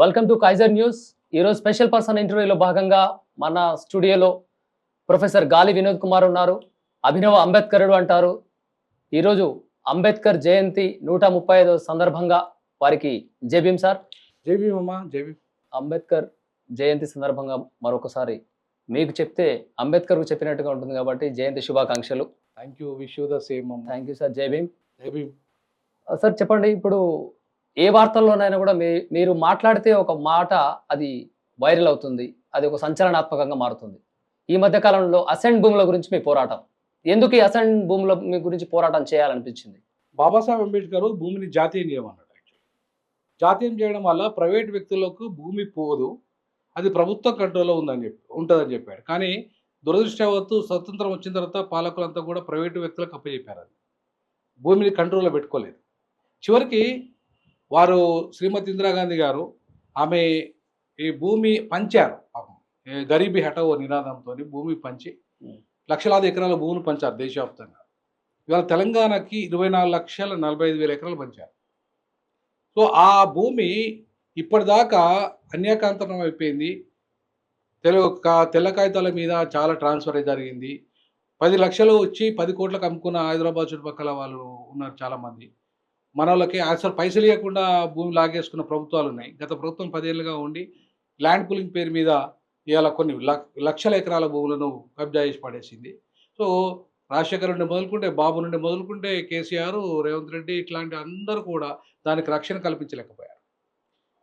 Welcome to Kaiser news ఈరోజు special person ఇంటర్వ్యూలో భాగంగా మన స్టూడియోలో ప్రొఫెసర్ గాలి వినోద్ కుమార్ ఉన్నారు. అభినవ అంబేద్కరుడు అంటారు. ఈరోజు అంబేద్కర్ జయంతి నూట ముప్పై ఐదో సందర్భంగా వారికి జేబీఎం సార్. జేబీ అమ్మా జేబీ అంబేద్కర్ జయంతి సందర్భంగా మరొకసారి మీకు చెప్తే అంబేద్కర్కు చెప్పినట్టుగా ఉంటుంది కాబట్టి జయంతి శుభాకాంక్షలు. Thank you wish you the same thank you sir Jai Bhim. Sir చెప్పండి ఇప్పుడు ఏ వార్తల్లోనైనా కూడా మీ మీరు మాట్లాడితే ఒక మాట అది వైరల్ అవుతుంది. అది ఒక సంచలనాత్మకంగా మారుతుంది. ఈ మధ్య కాలంలో అసెంట్ భూముల గురించి మీ పోరాటం. ఎందుకు ఈ అసెంట్ భూముల మీ గురించి పోరాటం చేయాలనిపించింది? బాబాసాహెబ్ అంబేద్కర్ భూమిని జాతీయం చేయమన్నాడు యాక్చువల్లీ జాతీయం చేయడం వల్ల ప్రైవేట్ వ్యక్తులకు భూమి పోదు. అది ప్రభుత్వ కంట్రోల్లో ఉందని చెప్పి ఉంటుందని చెప్పాడు. కానీ దురదృష్టవత్తు స్వతంత్రం వచ్చిన తర్వాత పాలకులంతా కూడా ప్రైవేటు వ్యక్తులకు అప్పచెప్పారు అది. భూమిని కంట్రోల్లో పెట్టుకోలేదు. చివరికి వారు శ్రీమతి ఇందిరాగాంధీ గారు ఆమె ఈ భూమి పంచారు గరీబీ హఠావో నినాదంతో భూమి పంచి. లక్షలాది ఎకరాల భూములు పంచారు దేశవ్యాప్తంగా. ఇవాళ తెలంగాణకి ఇరవై నాలుగు లక్షల నలభై ఐదు వేల ఎకరాలు పంచారు. సో ఆ భూమి ఇప్పటిదాకా అన్యాకాంతరం అయిపోయింది. తెలుగు కా- తెల్ల కాగితాల మీద చాలా ట్రాన్స్ఫర్ జరిగింది. పది లక్షలు వచ్చి పది కోట్లకు అమ్ముకున్న హైదరాబాద్ చుట్టుపక్కల వాళ్ళు ఉన్నారు చాలామంది. మన వాళ్ళకి అసలు పైసలు ఇవ్వకుండా భూమి లాగేసుకున్న ప్రభుత్వాలు ఉన్నాయి. గత ప్రభుత్వం పదేళ్ళుగా ఉండి ల్యాండ్ పూలింగ్ పేరు మీద ఇవాళ కొన్ని లక్షల ఎకరాల భూములను కబ్జా చేసి పడేసింది. సో రాజశేఖర్ నుండి మొదలుకుంటే బాబు నుండి మొదలుకుంటే కేసీఆర్ రేవంత్ రెడ్డి ఇట్లాంటి అందరూ కూడా దానికి రక్షణ కల్పించలేకపోయారు.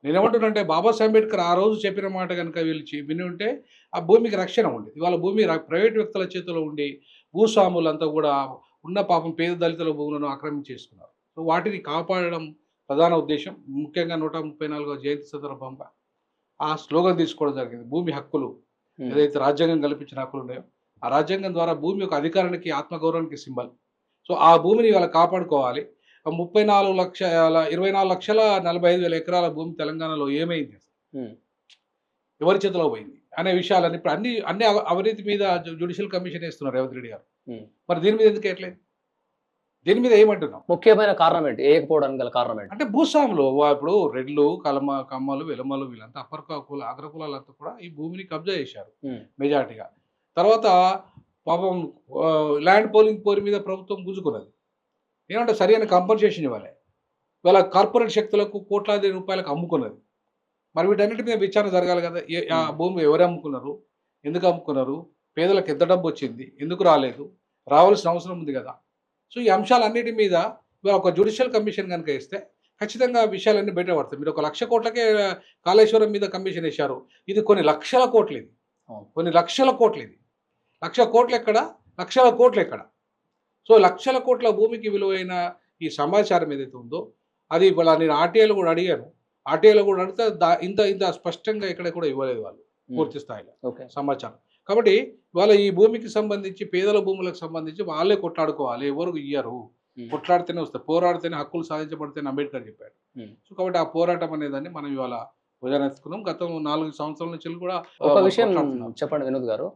నేనేమంటున్నంటే బాబాసాహెబ్ అంబేద్కర్ ఆ రోజు చెప్పిన మాట కనుక వీళ్ళు విని ఉంటే ఆ భూమికి రక్షణ ఉండేది. ఇవాళ భూమి ప్రైవేట్ వ్యక్తుల చేతిలో ఉండి భూస్వాములంతా కూడా ఉన్న పాపం పేద దళితుల భూములను ఆక్రమించేసుకున్నారు సో వాటిని కాపాడడం ప్రధాన ఉద్దేశం. ముఖ్యంగా నూట ముప్పై నాలుగో జయంతి సందర్భంగా ఆ స్లోగన్ తీసుకోవడం జరిగింది. భూమి హక్కులు ఏదైతే రాజ్యాంగం కల్పించిన హక్కులు ఉన్నాయో ఆ రాజ్యాంగం ద్వారా భూమి యొక్క అధికారానికి ఆత్మగౌరవానికి సింబల్. సో ఆ భూమిని ఇవాళ కాపాడుకోవాలి. ఆ ముప్పై నాలుగు లక్షల ఇరవై నాలుగు లక్షల నలభై ఐదు వేల ఎకరాల భూమి తెలంగాణలో ఏమైంది. ఎవరి చేతిలో పోయింది అనే విషయాలన్నీ ఇప్పుడు అన్ని అన్ని అవ- అవినీతి మీద జ్యుడిషియల్ కమిషన్ వేస్తున్నారు రేవంత్ రెడ్డి గారు. మరి దీని మీద ఎందుకు ఎట్లేదు దీని మీద ఏమంటున్నాం ముఖ్యమైన కారణం ఏంటి? వేయకపోవడానికి గల కారణం ఏంటి? అంటే భూస్వాములు ఇప్పుడు రెడ్లు కలమ కమ్మలు వెలమలు వీళ్ళంతా అప్పర్ కుల అగ్ర కులాలంతా కూడా ఈ భూమిని కబ్జా చేశారు. మెజార్టీగా. తర్వాత పాపం ల్యాండ్ పోలింగ్ పోరి మీద ప్రభుత్వం గుంజుకున్నది. ఏమంటే సరైన కంపన్సేషన్ ఇవ్వాలి. ఇవాళ కార్పొరేట్ శక్తులకు కోట్లాది రూపాయలకు అమ్ముకున్నది. మరి వీటన్నిటి మీద విచారణ జరగాలి కదా? ఆ భూమి ఎవరు అమ్ముకున్నారు? ఎందుకు అమ్ముకున్నారు? పేదలకు ఎంత డబ్బు వచ్చింది? ఎందుకు రాలేదు? రావాల్సిన అవసరం ఉంది కదా? సో ఈ అంశాలన్నిటి మీద ఒక జ్యుడిషియల్ కమిషన్ కనుక ఇస్తే ఖచ్చితంగా విషయాలన్నీ బయటపడతాయి మీరు ఒక లక్ష కోట్లకే కాళేశ్వరం మీద కమిషన్ వేశారు. ఇది కొన్ని లక్షల కోట్లు ఇది. కొన్ని లక్షల కోట్లు ఇది లక్ష కోట్లు ఎక్కడ? లక్షల కోట్లు ఎక్కడ? సో లక్షల కోట్ల భూమికి విలువైన ఈ సమాచారం ఏదైతే ఉందో అది ఇవాళ నేను ఆర్టీఐలో కూడా అడిగాను. ఆర్టీఐలో కూడా అడిగితే దా- ఇంత ఇంత స్పష్టంగా ఇక్కడ కూడా ఇవ్వలేదు వాళ్ళు. పూర్తి స్థాయిలో ఓకే. సమాచారం. కాబట్టి ఇవాళ ఈ భూమికి సంబంధించి పేదల భూములకు సంబంధించి వాళ్ళే కొట్లాడుకోవాలి. ఎవరు ఇయ్యరు. కొట్లాడితేనే వస్తాయి. పోరాడితేనే హక్కులు సాధించబడితేనే అంబేద్కర్ చెప్పాడు. సో కాబట్టి ఆ పోరాటం అనేదాన్ని మనం ఇవాళ భుజానెత్తుకున్నాం గత నాలుగు సంవత్సరాల నుంచి కూడా ఒక విషయం. చెప్పండి వినోద్ గారు.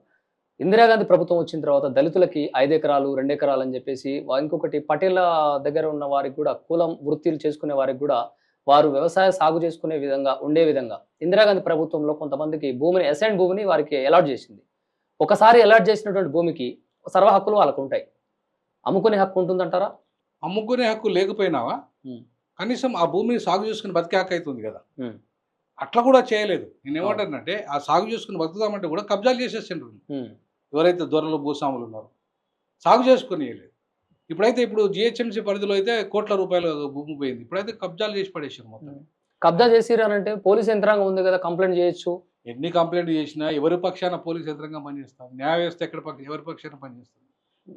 ఇందిరాగాంధీ ప్రభుత్వం వచ్చిన తర్వాత దళితులకి ఐదు ఎకరాలు రెండు ఎకరాలు అని చెప్పేసి ఇంకొకటి పటేల దగ్గర ఉన్న వారికి కూడా కులం వృత్తిలు చేసుకునే వారికి కూడా వారు వ్యవసాయ సాగు చేసుకునే విధంగా ఉండే విధంగా ఇందిరాగాంధీ ప్రభుత్వంలో కొంతమందికి భూమిని అసైన్ భూమిని వారికి అలాట్ చేసింది. ఒకసారి అలాట్ చేసినటువంటి భూమికి సర్వ హక్కులు వాళ్ళకు ఉంటాయి. అమ్ముకునే హక్కు ఉంటుందంటారా? అమ్ముకునే హక్కు లేకపోయినావా. కనీసం ఆ భూమిని సాగు చేసుకుని బతికే హక్కు అవుతుంది కదా. అట్లా కూడా చేయలేదు. నేను ఏమంటానంటే ఆ సాగు చేసుకుని బతుకుదామంటే కూడా కబ్జాలు చేసేసిండ్రు ఎవరైతే దొరలు భూస్వాములు ఉన్నారో సాగు చేసుకుని లేదు ఇప్పుడైతే ఇప్పుడు జిహెచ్ఎంసీ పరిధిలో అయితే కోట్ల రూపాయల భూమి పోయింది. ఇప్పుడైతే కబ్జాలు చేసి పడేసారు మొత్తం. కబ్జా చేసిరనంటే పోలీస్ యంత్రాంగం ఉంది కదా కంప్లైంట్ చేయొచ్చు. ఎన్ని కంప్లైంట్ చేసినా ఎవరి పక్షాన పోలీస్ యంత్రంగా పనిచేస్తాం. న్యాయ వ్యవస్థ ఎక్కడ పక్ష ఎవరి పక్షాన పనిచేస్తుంది?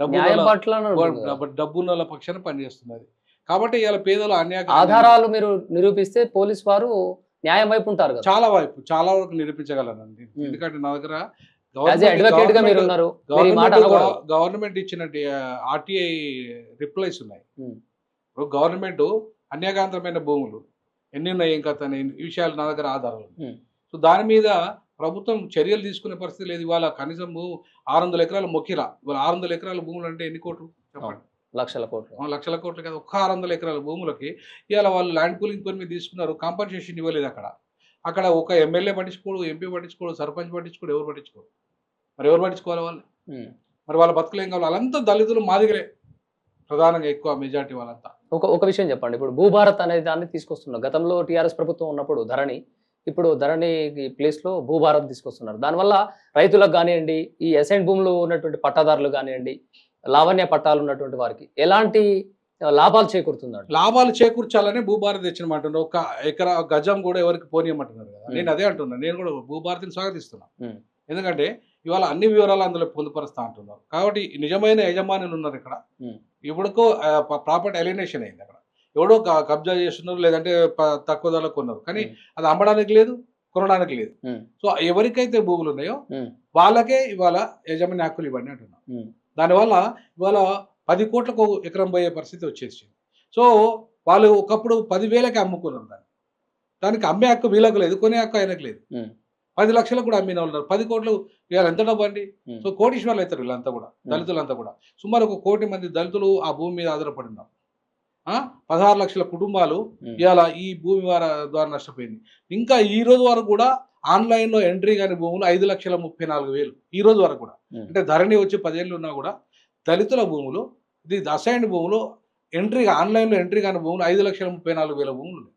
డబ్బు వాళ్ళ పక్షాన పనిచేస్తున్నది. కాబట్టి ఇవాళ పేదలు అన్యాయ ఆధారాలు మీరు నిరూపిస్తే పోలీస్ వారు న్యాయం వైపు ఉంటారు చాలా వైపు చాలా వరకు నిరూపించగలనండి. ఎందుకంటే నా దగ్గర గవర్నమెంట్ ఇచ్చిన ఆర్టీఐ రిప్లైస్ ఉన్నాయి. ఇప్పుడు గవర్నమెంట్ అన్యాకాంతమైన భూములు ఎన్ని ఉన్నాయి ఏం కథ అనే ఈ విషయాలు నా దగ్గర ఆధారాలు. సో దాని మీద ప్రభుత్వం చర్యలు తీసుకునే పరిస్థితి లేదు. ఇవాళ కనీసం ఆరు వందల ఎకరాల మొక్కిరా ఇవాళ ఆరు వందల ఎకరాల భూములు అంటే ఎన్ని కోట్లు? చెప్పండి. లక్షల కోట్లు. లక్షల కోట్లు కదా. ఒక్క ఆరు వందల ఎకరాల భూములకి ఇవాళ వాళ్ళు ల్యాండ్ పూలింగ్ పని మీద తీసుకున్నారు. కాంపన్సేషన్ ఇవ్వలేదు అక్కడ. అక్కడ ఒక ఎమ్మెల్యే పట్టించుకోడు ఎంపీ పట్టించుకోడు సర్పంచ్ పట్టించుకోడు ఎవరు పట్టించుకోడు మరి ఎవరు పట్టించుకోవాలి వాళ్ళు. మరి వాళ్ళ బతుకులు ఏం కావాలి? వాళ్ళంతా దళితులు మాదిగలే ప్రధానంగా ఎక్కువ మెజార్టీ వాళ్ళంతా. ఒక ఒక విషయం చెప్పండి. ఇప్పుడు భూభారత్ అనే దాన్ని తీసుకొస్తున్నారు గతంలో టీఆర్ఎస్ ప్రభుత్వం ఉన్నప్పుడు ధరణి ఇప్పుడు ధరణి ప్లేస్లో భూభారత్ తీసుకొస్తున్నారు. దానివల్ల రైతులకు కానివ్వండి ఈ అసైన్ భూములు ఉన్నటువంటి పట్టాదారులు కానివ్వండి లావణ్య పట్టాలు ఉన్నటువంటి వారికి ఎలాంటి లాభాలు చేకూరుతుందండి? లాభాలు చేకూర్చాలని భూభారతి తెచ్చినమంటున్నారు ఒక ఎకరా గజం కూడా ఎవరికి పోనీయమంటున్నారు కదా. నేను అదే అంటున్నాను నేను కూడా భూభారతిని స్వాగతిస్తున్నా. Hmm. ఎందుకంటే ఇవాళ అన్ని వివరాలు అందులో పొందుపరుస్తా అంటున్నారు. కాబట్టి నిజమైన యజమానులు ఉన్నారు ఇక్కడ. ఇప్పుడుకో ప్రాపర్టీ ఎలినేషన్ అయింది. ఎవడో కబ్జా చేస్తున్నారు లేదంటే తక్కువ ధరలో కొన్నారు కానీ. అది అమ్మడానికి లేదు కొనడానికి లేదు. సో ఎవరికైతే భూములు ఉన్నాయో. వాళ్ళకే ఇవాళ యజమాని హక్కులు ఇవ్వండి అంటున్నాం. దానివల్ల ఇవాళ పది కోట్లకు ఎకరం పోయే పరిస్థితి వచ్చేసింది సో వాళ్ళు ఒకప్పుడు పదివేలకి అమ్ముకున్నారు దాన్ని దానికి అమ్మే హక్కు వీళ్ళకు లేదు కొనే హక్కు ఆయనకు లేదు. పది లక్షలకు కూడా అమ్మిన వాళ్ళు ఉన్నారు పది కోట్లు ఇవాళ ఎంత డబ్బు అండి. సో కోటీశ్వర్లు అవుతారు వీళ్ళంతా కూడా దళితులంతా కూడా సుమారు ఒక కోటి మంది దళితులు ఆ భూమి మీద ఆధారపడి ఉన్నారు? పదహారు లక్షల కుటుంబాలు. ఇవాళ ఈ భూమి వార ద్వారా నష్టపోయింది ఇంకా ఈ రోజు వరకు కూడా ఆన్లైన్లో ఎంట్రీ కాని భూములు ఐదు లక్షల ముప్పై నాలుగు వేలు ఈ రోజు వరకు కూడా. అంటే ధరణి వచ్చి పదేళ్ళు ఉన్నా కూడా దళితుల భూములు ఇది అసైన్డ్ భూములు ఎంట్రీ ఆన్లైన్లో ఎంట్రీ కాని భూములు ఐదు లక్షల ముప్పై నాలుగు వేల భూములు ఉన్నాయి